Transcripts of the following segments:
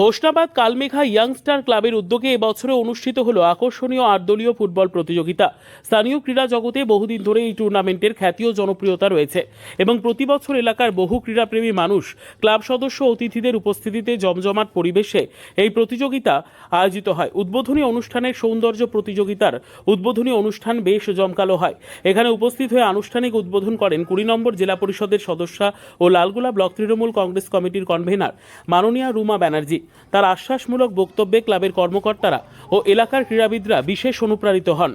Hosnabad Kalmegha youngster ক্লাবের উদ্যোগে এবছরে অনুষ্ঠিত হলো আকর্ষণীয় আটদলীয় ফুটবল প্রতিযোগিতা। স্থানীয় ক্রীড়া জগতে বহুদিন ধরে এই টুর্নামেন্টের খ্যাতি ও জনপ্রিয়তা রয়েছে এবং প্রতি বছর এলাকার বহু ক্রীড়াপ্রেমী মানুষ, ক্লাব সদস্য অতিথিদের উপস্থিতিতে জমজমাট পরিবেশে এই প্রতিযোগিতা আয়োজিত হয়। উদ্বোধনী অনুষ্ঠানের সৌন্দর্য প্রতিযোগিতার উদ্বোধনী অনুষ্ঠান বেশ জমকালো হয়। এখানে উপস্থিত হয়ে আনুষ্ঠানিক উদ্বোধন করেন কুড়ি নম্বর জেলা পরিষদের সদস্যা ও লালগোলা ব্লক তৃণমূল কংগ্রেস কমিটির কনভেনার মাননীয়া রুমা ব্যানার্জি। তার আশ্বাসমূলক বক্তব্যে ক্লাবের কর্মকর্তারা ও এলাকার ক্রীড়াবিদরা বিশেষ অনুপ্রাণিত হন।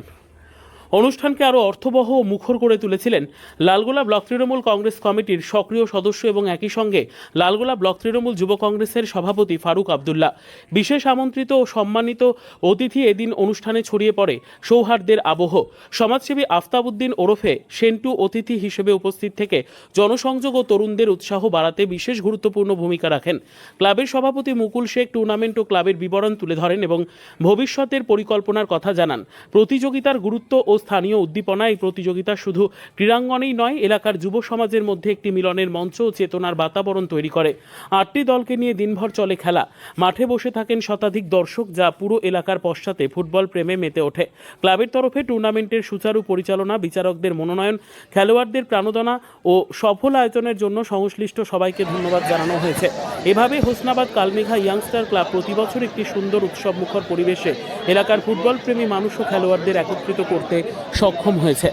অনুষ্ঠানকে আরও অর্থবহ ও মুখর করে তুলেছিলেন লালগোলা ব্লক তৃণমূল কংগ্রেস কমিটির সক্রিয় সদস্য এবং একই সঙ্গে লালগোলা ব্লক তৃণমূল যুব কংগ্রেসের সভাপতি ফারুক আবদুল্লাহ। বিশেষ আমন্ত্রিত ও সম্মানিত অতিথি এদিন অনুষ্ঠানে ছড়িয়ে পড়ে সৌহার্দ্যের আবহ। সমাজসেবী আফতাবউদ্দিন ওরফে সেন্টু অতিথি হিসেবে উপস্থিত থেকে জনসংযোগ ও তরুণদের উৎসাহ বাড়াতে বিশেষ গুরুত্বপূর্ণ ভূমিকা রাখেন। ক্লাবের সভাপতি মুকুল শেখ টুর্নামেন্ট ও ক্লাবের বিবরণ তুলে ধরেন এবং ভবিষ্যতের পরিকল্পনার কথা জানান। প্রতিযোগিতার গুরুত্ব ও স্থানীয় উদ্দীপনা এই প্রতিযোগিতা শুধু ক্রীড়াঙ্গনেই নয়, এলাকার যুব সমাজের মধ্যে একটি মিলনের মঞ্চ ও চেতনার বাতাবরণ তৈরি করে। আটটি দলকে নিয়ে দিনভর চলে খেলা। মাঠে বসে থাকেন শতাধিক দর্শক যা পুরো এলাকার পশ্চাতে ফুটবল প্রেমে মেতে ওঠে। ক্লাবের তরফে টুর্নামেন্টের সুচারু পরিচালনা, বিচারকদের মনোনয়ন, খেলোয়াড়দের প্রাণোদনা ও সফল আয়োজনের জন্য সংশ্লিষ্ট সবাইকে ধন্যবাদ জানানো হয়েছে। এভাবে হোসনাবাদ কালমেঘা ইয়াংস্টার ক্লাব প্রতি বছর একটি সুন্দর উৎসবমুখর পরিবেশে এলাকার ফুটবল প্রেমী মানুষ ও খেলোয়াড়দের একত্রিত করতে সক্ষম হয়েছে।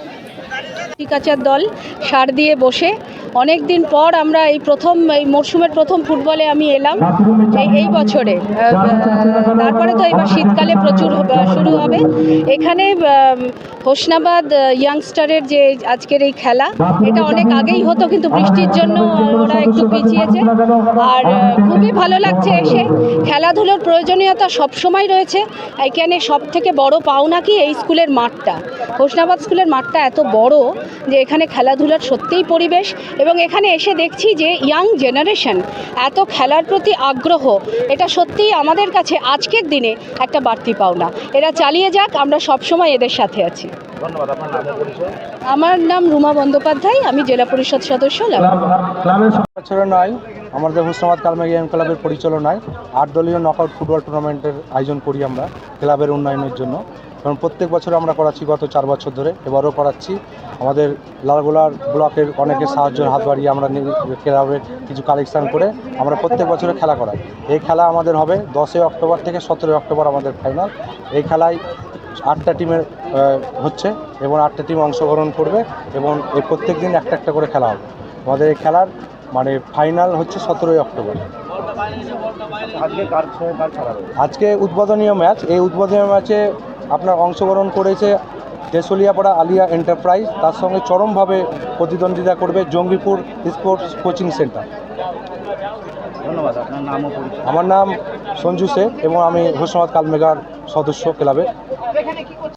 দল সার দিয়ে বসে অনেক দিন পর আমরা এই প্রথম, এই মরশুমের প্রথম ফুটবলে আমি এলাম। এই এই বছরে তারপরে তো এবার শীতকালে প্রচুর শুরু হবে। এখানে হোসনাবাদ ইয়াংস্টারের যে আজকের এই খেলা, এটা অনেক আগেই হতো, কিন্তু বৃষ্টির জন্য ওরা একটু পিছিয়েছে। আর খুবই ভালো লাগছে এসে। খেলাধুলোর প্রয়োজনীয়তা সবসময় রয়েছে। এখানে সব থেকে বড় পাওনা কি? এই স্কুলের মাঠটা। হোসনাবাদ স্কুলের মাঠটা এত বড় যে এখানে খেলাধুলার সত্যিই পরিবেশ এবং এখানে এসে দেখছি যে ইয়াং জেনারেশন এত খেলার প্রতি আগ্রহ এটা সত্যিই আমাদের কাছে আজকের দিনে একটা বাড়তি পাওনা। এরা চালিয়ে যাক আমরা সবসময় এদের সাথে আছি। আমার নাম রুমা বন্দ্যোপাধ্যায় আমি জেলা পরিষদ সদস্য। বছরে নয় আমাদের হোসনাবাদ কালমা গেম ক্লাবের পরিচালনায় আট দলীয় নকআউট ফুটবল টুর্নামেন্টের আয়োজন করি আমরা ক্লাবের উন্নয়নের জন্য। কারণ প্রত্যেক বছর আমরা করাচ্ছি গত চার বছর ধরে। এবারও করাচ্ছি। আমাদের লালগোলার ব্লকের অনেকের সাহায্যের হাত বাড়িয়ে আমরা ক্লাবের কিছু কালেকশান করে আমরা প্রত্যেক বছরে খেলা করাই। এই খেলা আমাদের হবে দশই অক্টোবর থেকে সতেরোই অক্টোবর আমাদের ফাইনাল। এই খেলায় আটটা টিমের হচ্ছে এবং আটটা টিম অংশগ্রহণ করবে এবং এই প্রত্যেক দিন একটা একটা করে খেলা হবে। আমাদের এই খেলার মানে ফাইনাল হচ্ছে সতেরোই অক্টোবর। আজকে উদ্বোধনীয় ম্যাচ। এই উদ্বোধনীয় ম্যাচে আপনার অংশগ্রহণ করেছে দেশলিয়াপাড়া আলিয়া এন্টারপ্রাইজ তার সঙ্গে চরমভাবে প্রতিদ্বন্দ্বিতা করবে জঙ্গিপুর স্পোর্টস কোচিং সেন্টার। ধন্যবাদ আপনার নাম আমার নাম সঞ্জু শেখ এবং আমি হোসনাবাদ কালমেঘার সদস্য ক্লাবের